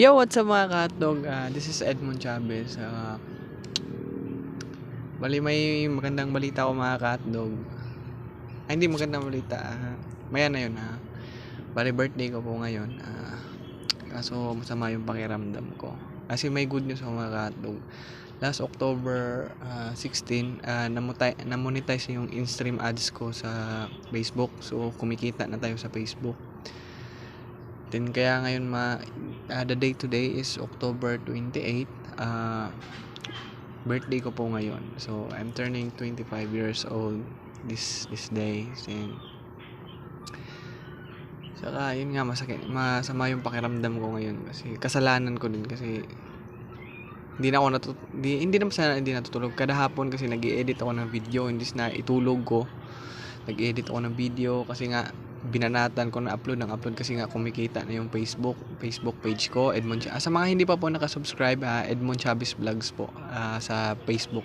Yo, what's up mga katdog? Uh, this is Edmond Chavez. Uh, bali may magandang balita ako mga katdog. Ay, hindi magandang balita. Uh, maya na yun ha. Bali birthday ko po ngayon. Uh, kaso masama yung pakiramdam ko. Kasi may good news ako mga katdog. Last October uh, 16, uh, namonetize yung in-stream ads ko sa Facebook. So, kumikita na tayo sa Facebook. Then kaya ngayon ma uh, the day today is October 28. Uh, birthday ko po ngayon. So I'm turning 25 years old this this day. And, Saka yun nga masakit, masama yung pakiramdam ko ngayon kasi kasalanan ko din kasi hindi na ako natut hindi, hindi naman sana hindi natutulog kada hapon kasi nag-edit ako ng video hindi na itulog ko nag-edit ako ng video kasi nga binanatan ko na upload ng upload kasi nga kumikita na yung Facebook Facebook page ko Edmond Ch- ah, sa mga hindi pa po nakasubscribe ah, Edmond Chavez Vlogs po ah, sa Facebook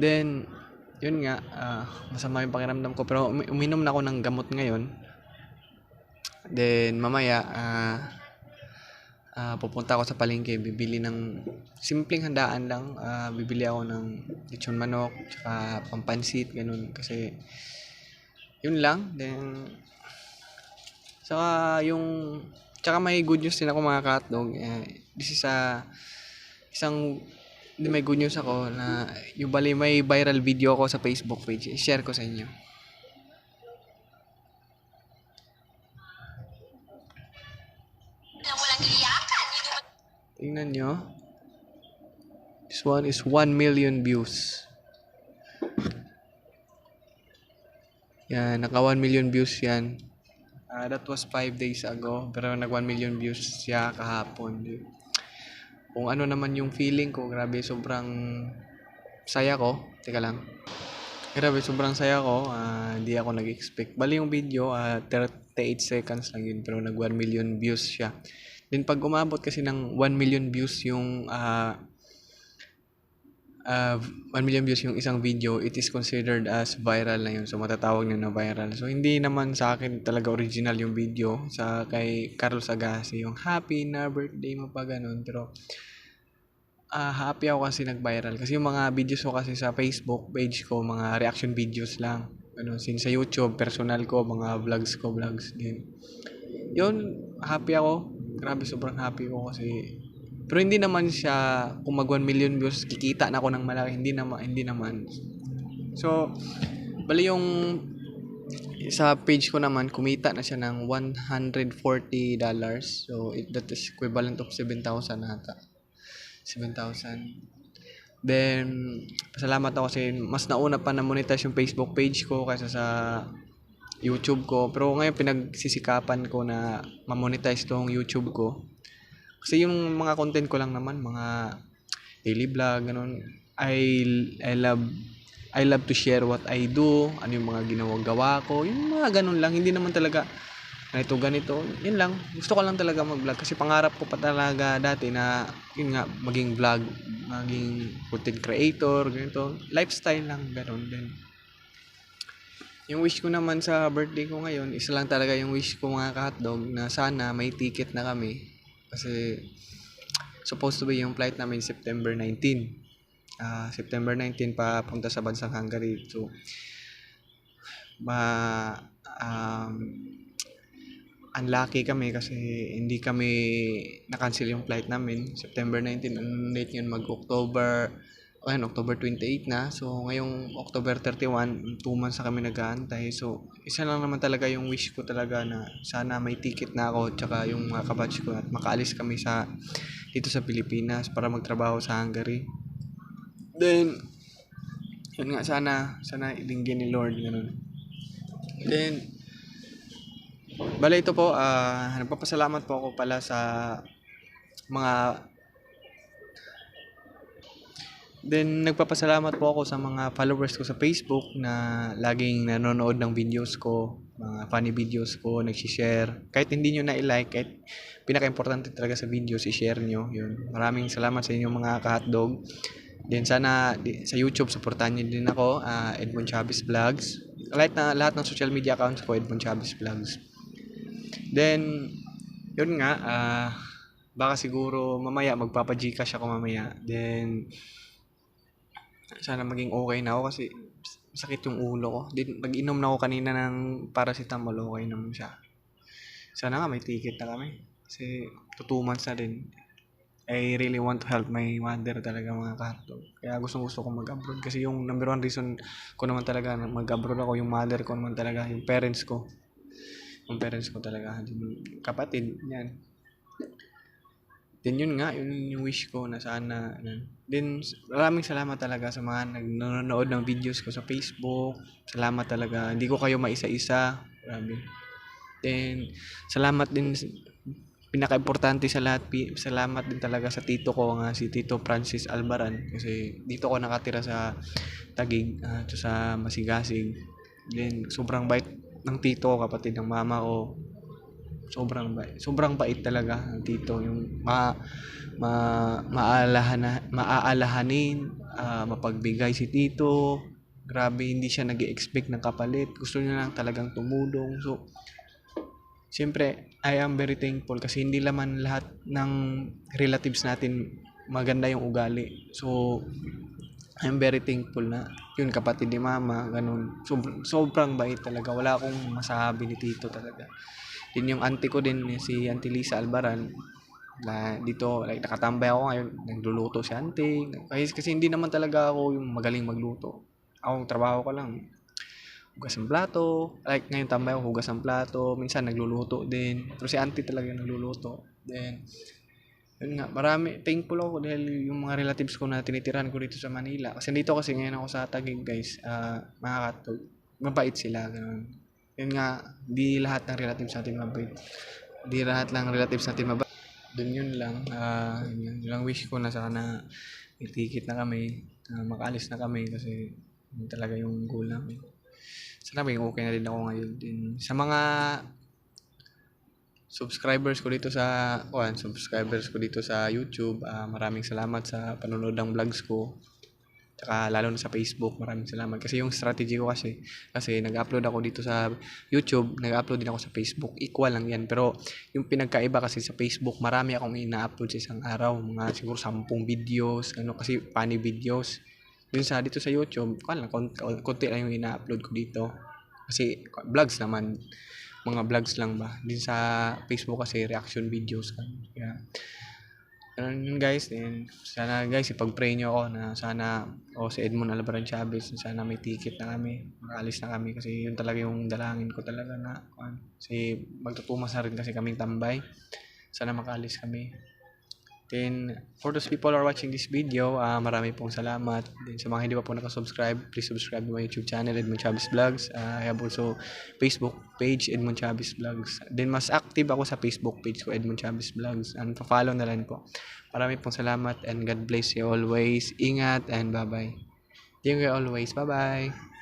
then yun nga ah, masama yung pakiramdam ko pero umi- uminom na ako ng gamot ngayon. Then mamaya ah, ah, pupunta ako sa palengke bibili ng simpleng handaan lang. Ah, bibili ako ng lechon manok tsaka pampansit ganun. Kasi yun lang then saka yung tsaka may good news din ako mga katdog eh, this is a isang hindi may good news ako na yung bali may viral video ako sa Facebook page i-share ko sa inyo. Tingnan nyo. This one is 1 million views yan naka 1 million views yan. Ah, that was 5 days ago pero nag 1 million views siya kahapon. Kung ano naman yung feeling ko grabe sobrang saya ko. Teka lang. Grabe sobrang saya ko. Ah, hindi ako nag-expect. Bali yung video ah, 38 seconds lang yun pero nag 1 million views siya. Then pag umabot kasi ng 1 million views yung ah uh, 1 million views yung isang video, it is considered as viral na yun. So, matatawag na na viral. So, hindi naman sa akin talaga original yung video sa kay Carlos Agassi, yung happy na birthday mo pa ganun. Pero, ah happy ako kasi nag-viral. Kasi yung mga videos ko kasi sa Facebook page ko, mga reaction videos lang. Ano, sin sa YouTube, personal ko, mga vlogs ko, vlogs din. Yun, happy ako. Grabe, sobrang happy ko kasi pero hindi naman siya kung mag 1 million views kikita na ako ng malaki. Hindi naman hindi naman. So bali yung sa page ko naman kumita na siya ng 140 dollars. So it, that is equivalent of 7,000 ata. 7,000 then pasalamat ako kasi mas nauna pa na monetize yung Facebook page ko kaysa sa YouTube ko. Pero ngayon pinagsisikapan ko na ma-monetize tong YouTube ko kasi yung mga content ko lang naman, mga daily vlog, ganun. I, I love I love to share what I do, ano yung mga ginawa-gawa ko, yung mga ganun lang. Hindi naman talaga ganito, ganito. Yun lang. Gusto ko lang talaga mag-vlog kasi pangarap ko pa talaga dati na yun nga, maging vlog, maging content creator, ganito. Lifestyle lang, ganun din. Yung wish ko naman sa birthday ko ngayon, isa lang talaga yung wish ko mga hotdog na sana may ticket na kami kasi supposed to be yung flight namin September 19. Ah, September 19 pa punta sa bansang Hungary. So ma um, unlucky kami kasi hindi kami na-cancel yung flight namin. September 19, ang late yun mag-October ayun, October 28 na. So, ngayong October 31, 2 months na kami nag-aantay. So, isa lang naman talaga yung wish ko talaga na sana may ticket na ako tsaka yung mga kabatch ko at makaalis kami sa dito sa Pilipinas para magtrabaho sa Hungary. Then, yun nga, sana, sana ilinggin ni Lord, ganun. Then, bala ito po, ah nagpapasalamat po ako pala sa mga Then, nagpapasalamat po ako sa mga followers ko sa Facebook na laging nanonood ng videos ko, mga funny videos ko, nagsishare. Kahit hindi nyo na i-like, kahit pinaka-importante talaga sa videos, i-share nyo. Yun. Maraming salamat sa inyo mga ka-hotdog. Then, sana sa YouTube, supportan nyo din ako, uh, Edmond Chavez Vlogs. Lahat, na, lahat ng social media accounts ko, Edmond Chavez Vlogs. Then, yun nga. Uh, baka siguro mamaya magpapa-Gcash ako mamaya. Then, sana maging okay na ako kasi sakit yung ulo ko. Then, nag-inom na ako kanina ng paracetamol, okay naman siya. Sana nga may ticket na kami. Kasi, months na din. I really want to help my mother talaga mga kahatog. Kaya gusto gusto ko mag-abroad. Kasi yung number one reason ko naman talaga na mag-abroad ako, yung mother ko naman talaga, yung parents ko. Yung parents ko talaga, yung kapatid, yan. Then yun nga, yun yung wish ko na sana. Then maraming salamat talaga sa mga nanonood ng videos ko sa Facebook. Salamat talaga. Hindi ko kayo maisa-isa. Grabe. Then salamat din pinaka-importante sa lahat, salamat din talaga sa tito ko nga si Tito Francis Albaran kasi dito ko nakatira sa Tagig at sa Masigasig. Then sobrang bait ng tito ko, kapatid ng mama ko. Sobrang bait. Sobrang bait talaga ng tito yung ma ma maalahan maaalahanin, ah, mapagbigay si tito. Grabe, hindi siya nag expect ng kapalit. Gusto niya lang talagang tumulong. So, Siyempre, I am very thankful kasi hindi naman lahat ng relatives natin maganda yung ugali. So, I'm very thankful na yun kapatid ni mama, ganun. Sobrang, sobrang bait talaga. Wala akong masabi ni Tito talaga. Din yung auntie ko din, si Auntie Lisa Albaran, na dito, like, nakatambay ako ngayon, nagluluto si auntie. Kasi, kasi hindi naman talaga ako yung magaling magluto. Ako, trabaho ko lang hugas ng plato. Like ngayon tambay ako, hugas ng plato. Minsan nagluluto din. Pero si auntie talaga yung nagluluto. Then, yun nga, marami, thankful ako dahil yung mga relatives ko na tinitirahan ko dito sa Manila. Kasi dito kasi ngayon ako sa Taguig guys, uh, mga katog, mabait sila, ganun. Yun nga, di lahat ng relatives natin mabait. Di lahat ng relatives natin mabait. Dun yun lang, ah, yun, lang wish ko na sana may ticket na kami, uh, makaalis na kami kasi yun talaga yung goal namin sana maging okay na din ako ngayon din sa mga subscribers ko dito sa kuan subscribers ko dito sa YouTube ah, maraming salamat sa panonood ng vlogs ko Tsaka lalo na sa Facebook, maraming salamat. Kasi yung strategy ko kasi, kasi nag-upload ako dito sa YouTube, nag-upload din ako sa Facebook. Equal lang yan. Pero yung pinagkaiba kasi sa Facebook, marami akong ina-upload sa isang araw. Mga siguro sampung videos, ano, kasi funny videos. Dun sa dito sa YouTube, kung lang, konti, lang yung ina-upload ko dito. Kasi vlogs naman, mga vlogs lang ba. Din sa Facebook kasi reaction videos. Kaya Ganun guys. Then, sana guys, ipag-pray nyo ako na sana o si Edmond Albaran Chavez na sana may ticket na kami. Makaalis na kami kasi yun talaga yung dalangin ko talaga na. Kasi magtutumas na rin kasi kaming tambay. Sana makaalis kami. Then, for those people who are watching this video, ah marami pong salamat. Then, sa mga hindi pa po nakasubscribe, please subscribe to my YouTube channel, Edmond Chavez Vlogs. Ah, I have also Facebook page, Edmond Chavez Vlogs. Then, mas active ako sa Facebook page ko, Edmond Chavez Vlogs. And, follow na lang po. Marami pong salamat and God bless you always. Ingat and bye-bye. Thank you always. Bye-bye.